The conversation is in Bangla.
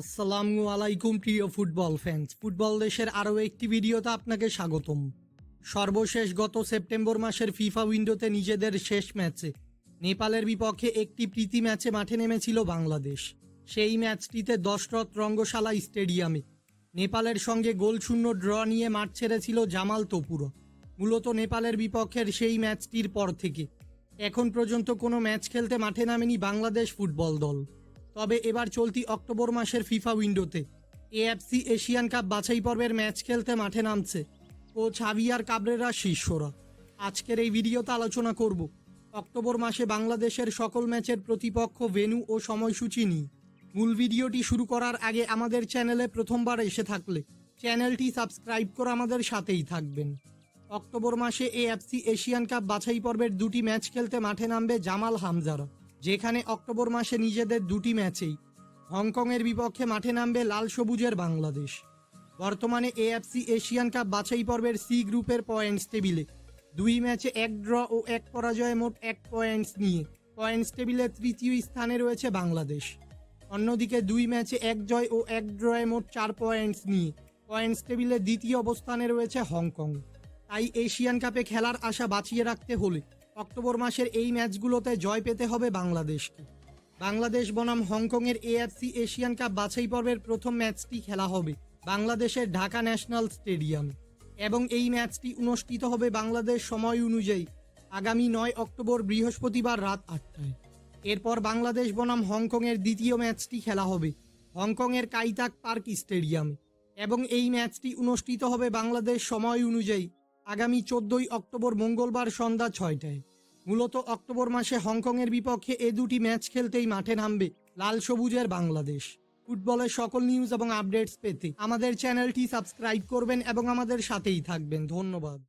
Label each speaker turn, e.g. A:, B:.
A: আসসালামু আলাইকুম, প্রিয় ফুটবল ফ্যান্স ফুটবল দেশের আরও একটি ভিডিওতে আপনাকে স্বাগতম। সর্বশেষ গত সেপ্টেম্বর মাসের ফিফা উইন্ডোতে নিজেদের শেষ ম্যাচে, নেপালের বিপক্ষে একটি প্রীতি ম্যাচে মাঠে নেমেছিল বাংলাদেশ। সেই ম্যাচটিতে দশরথ রঙ্গশালা স্টেডিয়ামে, নেপালের সঙ্গে গোলশূন্য ড্র নিয়ে মাঠ ছেড়েছিল জামাল তপুরো। মূলত নেপালের বিপক্ষের সেই ম্যাচটির পর থেকে, এখন পর্যন্ত কোনো ম্যাচ খেলতে মাঠে নামেনি বাংলাদেশ ফুটবল দল। তবে এবার চলতি অক্টোবর মাসের ফিফা উইন্ডোতে। এএফসি এশিয়ান কাপ বাছাই পর্বের ম্যাচ খেলতে মাঠে নামছে কোচ হাভিয়ার কাবরেরা শিষ্যরা আজকের এই ভিডিওতে আলোচনা করব অক্টোবর মাসে বাংলাদেশের সকল ম্যাচের প্রতিপক্ষ ভেন্যু ও সময়সূচি নিয়ে। মূল ভিডিওটি শুরু করার আগে আমাদের চ্যানেলে প্রথমবার এসে থাকলে চ্যানেলটি সাবস্ক্রাইব করে আমাদের সাথেই থাকবেন। অক্টোবর মাসে এএফসি এশিয়ান কাপ বাছাই পর্বের দুটি ম্যাচ খেলতে মাঠে নামবে জামাল হামজারা। যেখানে অক্টোবর মাসে নিজেদের দুটি ম্যাচেই হংকংয়ের বিপক্ষে মাঠে নামবে লাল সবুজের বাংলাদেশ। বর্তমানে এএফসি এশিয়ান কাপ বাছাই পর্বের সি গ্রুপের পয়েন্টস টেবিলে দুই ম্যাচে এক ড্র ও এক পরাজয়ে মোট এক পয়েন্টস নিয়ে পয়েন্টস টেবিলে তৃতীয় স্থানে রয়েছে বাংলাদেশ। অন্যদিকে দুই ম্যাচে এক জয় ও এক ড্রয়ে মোট চার পয়েন্টস নিয়ে পয়েন্টস টেবিলে দ্বিতীয় অবস্থানে রয়েছে হংকং। তাই এশিয়ান কাপে খেলার আশা বাঁচিয়ে রাখতে হলে অক্টোবর মাসের এই ম্যাচগুলোতে জয় পেতে হবে বাংলাদেশকে। বাংলাদেশ বনাম হংকংয়ের এএফসি এশিয়ান কাপ বাছাই পর্বের প্রথম ম্যাচটি খেলা হবে বাংলাদেশের ঢাকা ন্যাশনাল স্টেডিয়াম। এবং এই ম্যাচটি অনুষ্ঠিত হবে বাংলাদেশ সময় অনুযায়ী আগামী নয় অক্টোবর বৃহস্পতিবার রাত আটটায়। এরপর বাংলাদেশ বনাম হংকংয়ের দ্বিতীয় ম্যাচটি খেলা হবে হংকংয়ের কাইতাক পার্ক স্টেডিয়ামে। এবং এই ম্যাচটি অনুষ্ঠিত হবে বাংলাদেশ সময় অনুযায়ী আগামী চোদ্দই অক্টোবর মঙ্গলবার সন্ধ্যা ছয়টায়। মূলত অক্টোবর মাসে হংকংয়ের বিপক্ষে এ দুটি ম্যাচ খেলতেই মাঠে নামবে লাল সবুজের বাংলাদেশ। ফুটবলের সকল নিউজ এবং আপডেটস পেতে আমাদের চ্যানেলটি সাবস্ক্রাইব করবেন এবং আমাদের সাথেই থাকবেন। ধন্যবাদ।